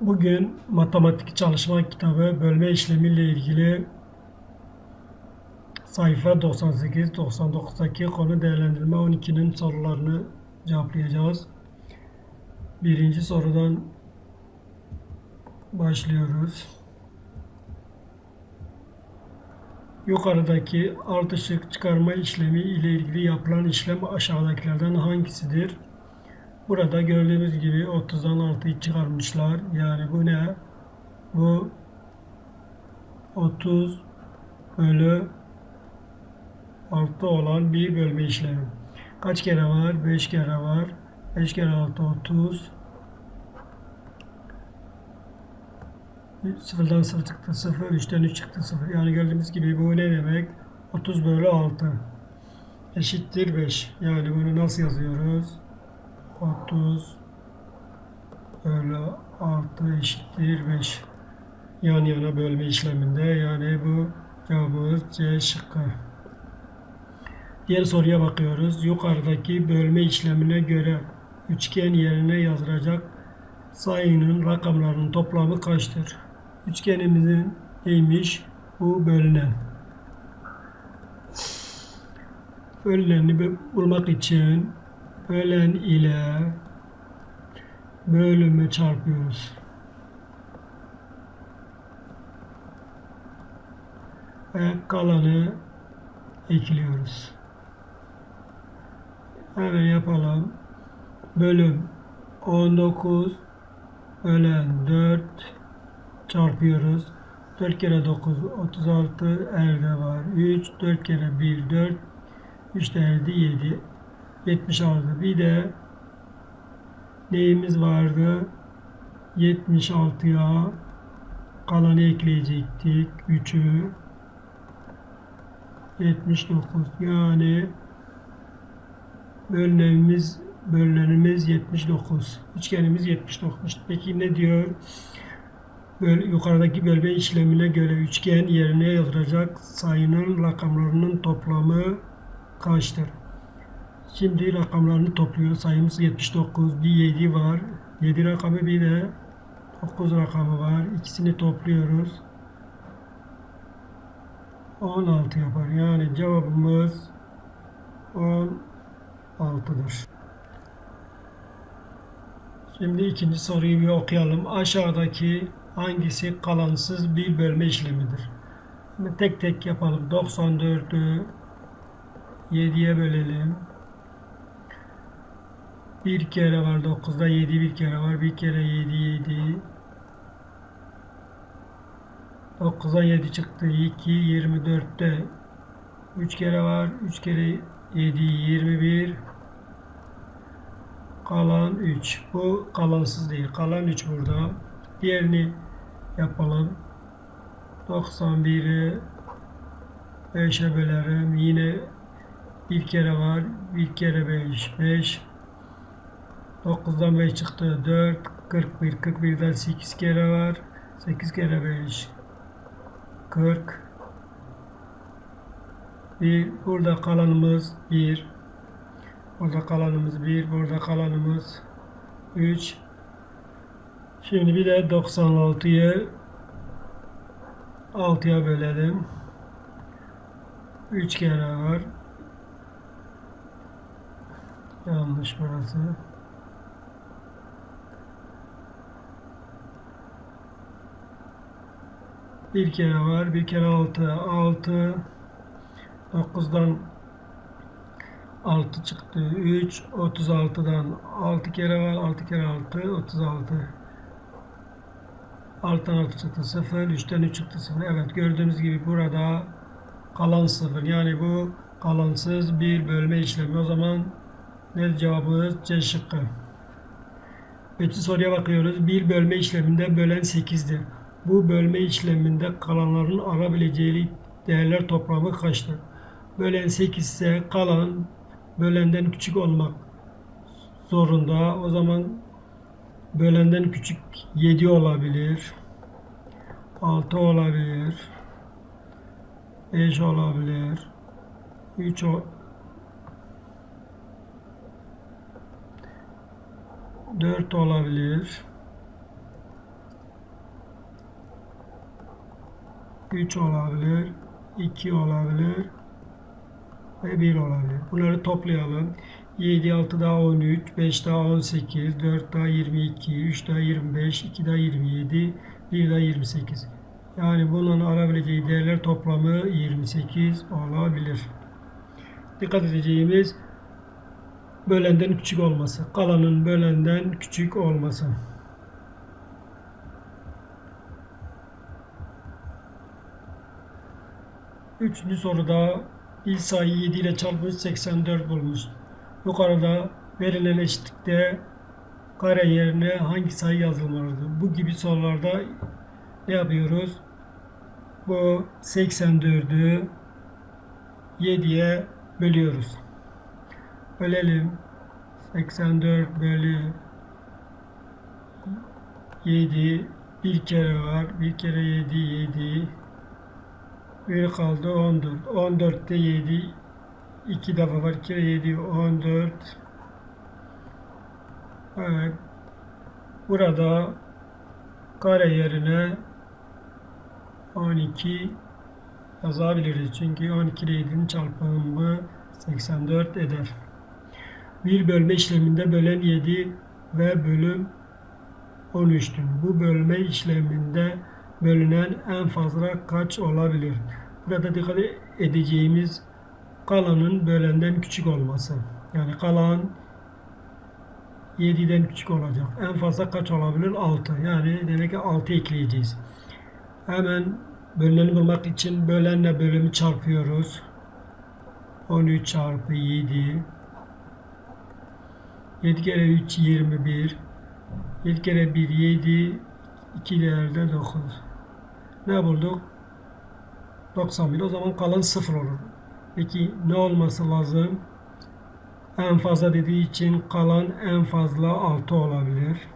Bugün matematik çalışma kitabı bölme işlemiyle ilgili sayfa 98-99'daki konu değerlendirme 12'nin sorularını cevaplayacağız. Birinci sorudan başlıyoruz. Yukarıdaki ardışık çıkarma işlemi ile ilgili yapılan işlem aşağıdakilerden hangisidir? Burada gördüğümüz gibi 30'dan 6'yı çıkarmışlar. Yani bu ne? Bu 30 bölü 6 olan bir bölme işlemi. Kaç kere var? 5 kere var. 5 kere 6 30. Sıfırdan sıfır çıktı sıfır, üçten üç çıktı sıfır. Yani gördüğümüz gibi bu ne demek? 30 bölü 6 eşittir 5. Yani bunu nasıl yazıyoruz? 30 bölü 6 eşittir 5. Yan yana bölme işleminde yani bu cevabımız C şıkkı. Diğer soruya bakıyoruz. Yukarıdaki bölme işlemine göre üçgen yerine yazılacak sayının rakamlarının toplamı kaçtır? Üçgenimizin neymiş? Bu bölünen. Bölüneni bulmak için bölen ile bölümü çarpıyoruz. Ve kalanı ekliyoruz. Hemen yapalım. Bölüm 19 bölen 4 çarpıyoruz. 4 kere 9 36 elde var. 3 4 kere 1 4 3 de elde 7 76 bir de neyimiz vardı? 76'ya kalanı ekleyecektik 3'ü 79 yani bölünenimiz bölünenimiz 79 üçgenimiz 79 peki ne diyor? Böyle yukarıdaki bölme işlemine göre üçgen yerine yazılacak sayının rakamlarının toplamı kaçtır? Şimdi rakamlarını topluyoruz. Sayımız 79. Bir 7 var. 7 rakamı bir de 9 rakamı var. İkisini topluyoruz. 16 yapar. Yani cevabımız 16'dır. Şimdi ikinci soruyu bir okuyalım. Aşağıdaki hangisi kalansız bir bölme işlemidir? Şimdi tek tek yapalım. 94'ü 7'ye bölelim. Bir kere var 9'da 7 bir kere var. Bir kere 7 7. 9'a 7 çıktı. 2 24'te 3 kere var. 3 kere 7 21. Kalan 3. Bu kalansız değil. Kalan 3 burada. Diğerini yapalım. 91'i 5'e bölerim. Yine bir kere var. Bir kere 5. 5. 9'dan 5 çıktı. 4. 41. 41'den 8 kere var. 8 kere 5. 40. Bir, burada kalanımız 1. Burada kalanımız 1. Burada kalanımız 3. Şimdi bir de 96'yı 6'ya bölelim. 3 kere var. Yanlış burası. Bir kere var. Bir kere 6. 6. 9'dan 6 çıktı. 3. 36'dan 6 kere var. 6 kere 6. 36. 6'dan 6 çıktı 0. 3'ten 3 çıktı 0. Evet gördüğünüz gibi burada kalan 0. Yani bu kalansız bir bölme işlemi. O zaman ne cevabımız C şıkkı. Peki soruya bakıyoruz. Bir bölme işleminde bölen 8'dir. Bu bölme işleminde kalanların alabileceği değerler toplamı kaçtır? Bölen 8 ise kalan bölenden küçük olmak zorunda. O zaman bölenden küçük 7 olabilir. 6 olabilir. 5 olabilir. 3 o 4 olabilir. 3 olabilir, 2 olabilir ve 1 olabilir. Bunları toplayalım. 7, 6 daha 13, 5 daha 18, 4 daha 22, 3 daha 25, 2 daha 27, 1 daha 28. Yani bunun alabileceği değerler toplamı 28 olabilir. Dikkat edeceğimiz bölenden küçük olması. Kalanın bölenden küçük olması. Üçüncü soruda il sayı 7 ile çarpmış 84 bulmuş. Yukarıda verilen eşitlikte kare yerine hangi sayı yazılmalıdır? Bu gibi sorularda ne yapıyoruz? Bu 84'ü 7'ye bölüyoruz. Bölelim. 84 bölü 7 bir kere var. Bir kere 7 7 bir kaldı 14. 14'te 7 iki defa var. 2 kere 7 14 Evet. Burada kare yerine 12 yazabiliriz. Çünkü 12 ile 7'nin çarpımı 84 eder. Bir bölme işleminde bölen 7 ve bölüm 13'tür. Bu bölme işleminde bölünen en fazla kaç olabilir? Burada dikkat edeceğimiz kalanın bölenden küçük olması. Yani kalan 7'den küçük olacak. En fazla kaç olabilir? 6. Yani demek ki 6 ekleyeceğiz. Hemen bölüneni bulmak için bölenle bölümü çarpıyoruz. 13 çarpı 7 7 kere 3 21 7 kere 1 7 2 değerde 9 ne bulduk? 91 o zaman kalan 0 olur. Peki ne olması lazım? En fazla dediği için kalan en fazla 6 olabilir.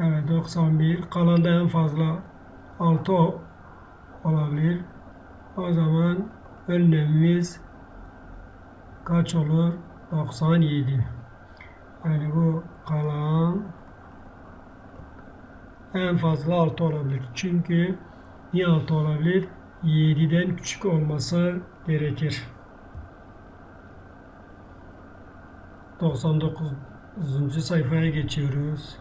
Evet 91. Kalan da en fazla 6 olabilir. O zaman önlemimiz kaç olur? 97. Yani bu kalan en fazla 6 olabilir. Çünkü niye 6 olabilir? 7'den küçük olması gerekir. 99. sayfaya geçiyoruz.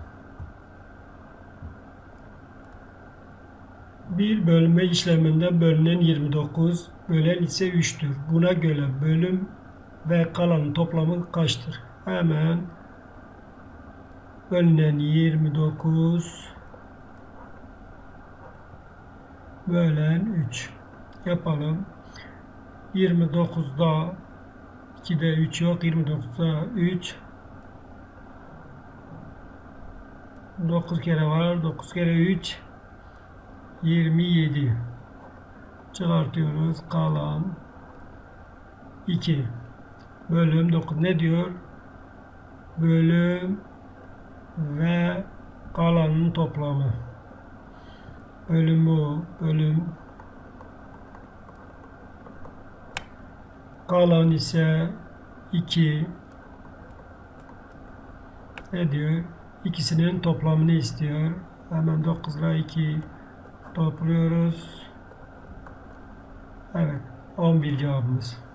Bir bölme işleminden bölünen 29, bölen ise 3'tür. Buna göre bölüm ve kalanın toplamı kaçtır? Hemen bölünen 29 bölen 3 yapalım. 29'da 2'de 3 yok. 29'da 3 9 kere var. 9 kere 3 27 çıkartıyoruz. Kalan 2 bölüm 9 ne diyor? Bölüm ve kalanın toplamı. Bölümü bölüm kalan ise 2 ne diyor? İkisinin toplamını istiyor. Hemen 9 ile 2 topluyoruz. Evet. 11 cevabımız.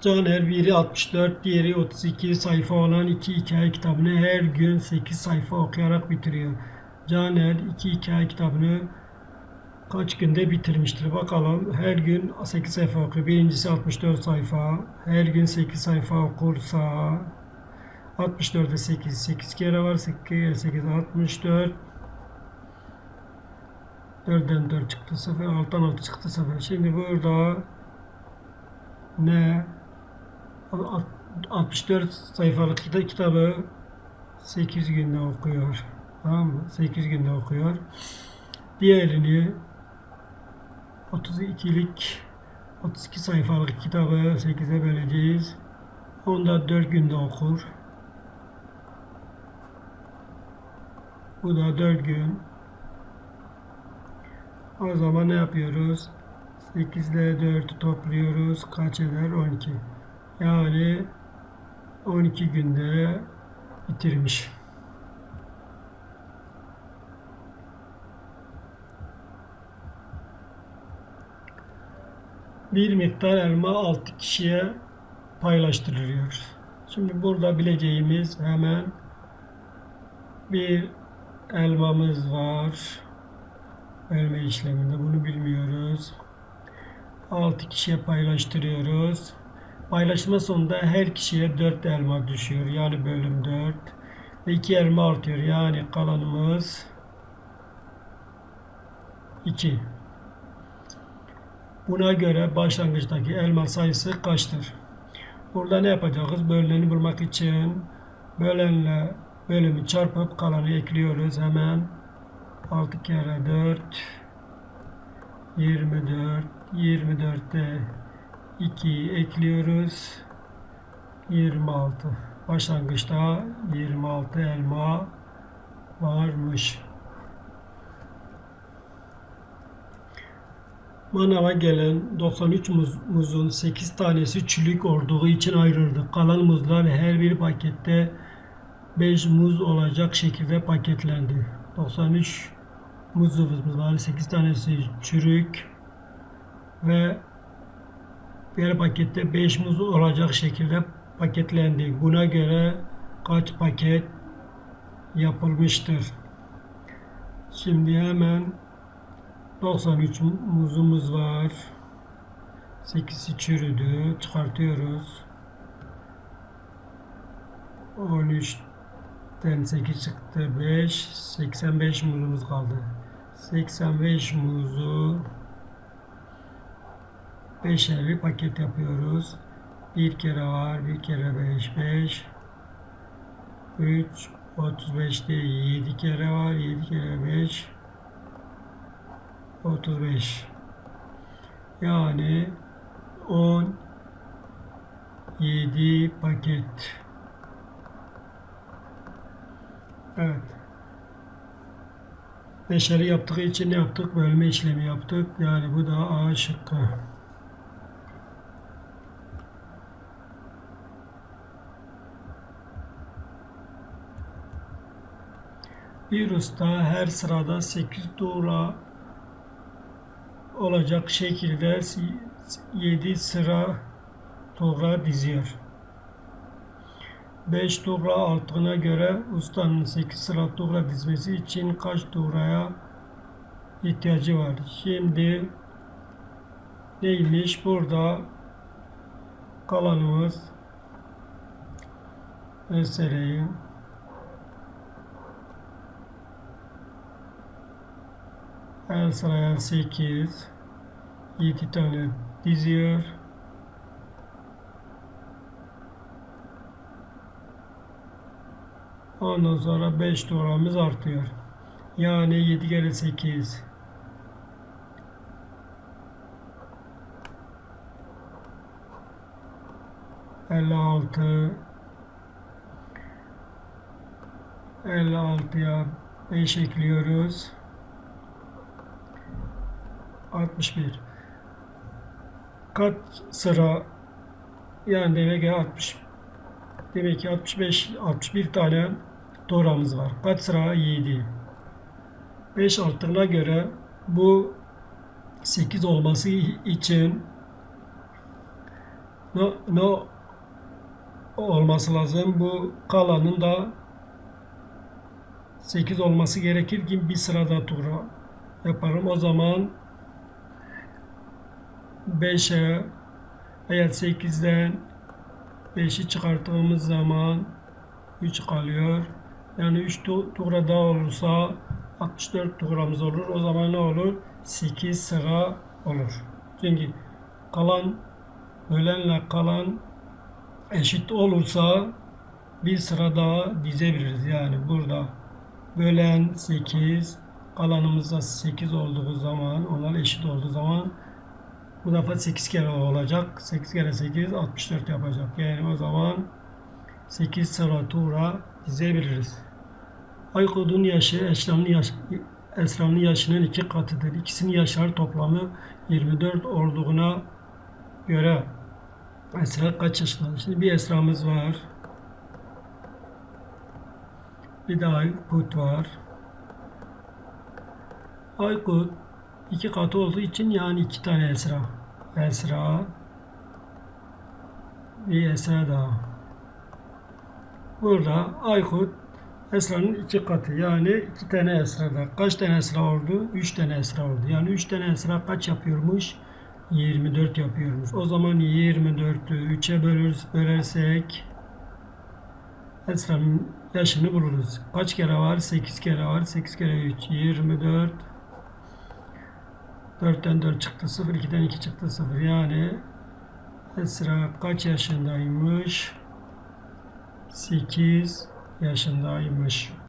Caner biri 64, diğeri 32 sayfa olan iki hikaye kitabını her gün 8 sayfa okuyarak bitiriyor. Caner iki hikaye kitabını kaç günde bitirmiştir? Bakalım. Her gün 8 sayfa okuyor. Birincisi 64 sayfa. Her gün 8 sayfa okursa 64'e 8. 8 kere var. 8 kere 8 64. 4'den 4 çıktı 0. 6'dan 6 çıktı 0. Şimdi burada ne 64 sayfalık kitabı 8 günde okuyor. Tamam mı? 8 günde okuyor. Diğerini 32'lik 32 sayfalık kitabı 8'e böleceğiz. Onu da 4 günde okur. Bu da 4 gün. O zaman ne yapıyoruz? 8 ile 4'ü topluyoruz. Kaç eder? 12. Yani 12 günde bitirmiş. Bir miktar elma 6 kişiye paylaştırılıyor. Şimdi burada bileceğimiz hemen bir elmamız var. Bölme işleminde bunu bilmiyoruz. 6 kişiye paylaştırıyoruz. Paylaşma sonunda her kişiye 4 elma düşüyor. Yani bölüm 4. Ve 2 elma artıyor. Yani kalanımız 2. Buna göre başlangıçtaki elma sayısı kaçtır? Burada ne yapacağız? Bölüneni bulmak için bölenle bölümü çarpıp kalanı ekliyoruz. Hemen 6 kere 4 24 24'te 2 ekliyoruz. 26. Başlangıçta 26 elma varmış. Manava gelen 93 muz, muzun 8 tanesi çürük olduğu için ayrıldı. Kalan muzlar her bir pakette 5 muz olacak şekilde paketlendi. 93 muzumuz var. 8 tanesi çürük ve bir pakette 5 muz olacak şekilde paketlendi. Buna göre kaç paket yapılmıştır? Şimdi hemen 93 muzumuz var. 8'i çürüdü. Çıkartıyoruz. 13'ten 8 çıktı. 5. 85 muzumuz kaldı. 85 muzu 5'er bir paket yapıyoruz. Bir kere var. Bir kere 5. 5. 3. 35'te 7 kere var. 7 kere 5. 35 yani 10 7 paket evet beşeri yaptığı için ne yaptık bölme işlemi yaptık yani bu da A şıkkı bir usta her sırada 8 tuğla olacak şekilde 7 sıra tuğla diziyor. 5 tuğla altına göre ustanın 8 sıra tuğla dizmesi için kaç tuğlaya ihtiyacı var? Şimdi neymiş? Burada kalanımız göstereyim. Her sıraya 8 7 tane diziyor. Ondan sonra 5 numaramız artıyor. Yani 7 kere 8 56 56'ya 5 ekliyoruz. 61. Kaç sıra yani ki 60 demek ki 65 61 tane doğramız var. Kaç sıra? 7. 5 arttığına göre bu 8 olması için ne, ne olması lazım? Bu kalanın da 8 olması gerekir ki bir sırada tura yaparım. O zaman 5'e veya 8'den 5'i çıkarttığımız zaman 3 kalıyor. Yani 3 tuğra daha olursa 64 tuğramız olur. O zaman ne olur? 8 sıra olur. Çünkü kalan bölenle kalan eşit olursa bir sıra daha dizebiliriz. Yani burada bölen 8 kalanımızda 8 olduğu zaman onlar eşit olduğu zaman bu defa 8 kere olacak. 8 kere 8 64 yapacak. Yani o zaman 8 sıra tuğra dizebiliriz. Aykut'un yaşı Esra'nın yaş, Esra'nın yaşının iki katıdır. İkisinin yaşları toplamı 24 olduğuna göre Esra kaç yaşındadır? Şimdi bir Esra'mız var. Bir de Aykut var. Aykut iki katı olduğu için yani iki tane Esra. Esra. Bir Esra daha. Burada Aykut Esra'nın iki katı yani iki tane Esra'da. Kaç tane Esra oldu? Üç tane Esra oldu. Yani üç tane Esra kaç yapıyormuş? 24 yapıyormuş. O zaman 24'ü 3'e bölürüz, bölersek Esra'nın yaşını buluruz. Kaç kere var? 8 kere var. 8 kere 3 24 4'ten 4 çıktı 0, 2'den 2 çıktı 0. Yani Esra kaç yaşındaymış? 8 yaşındaymış.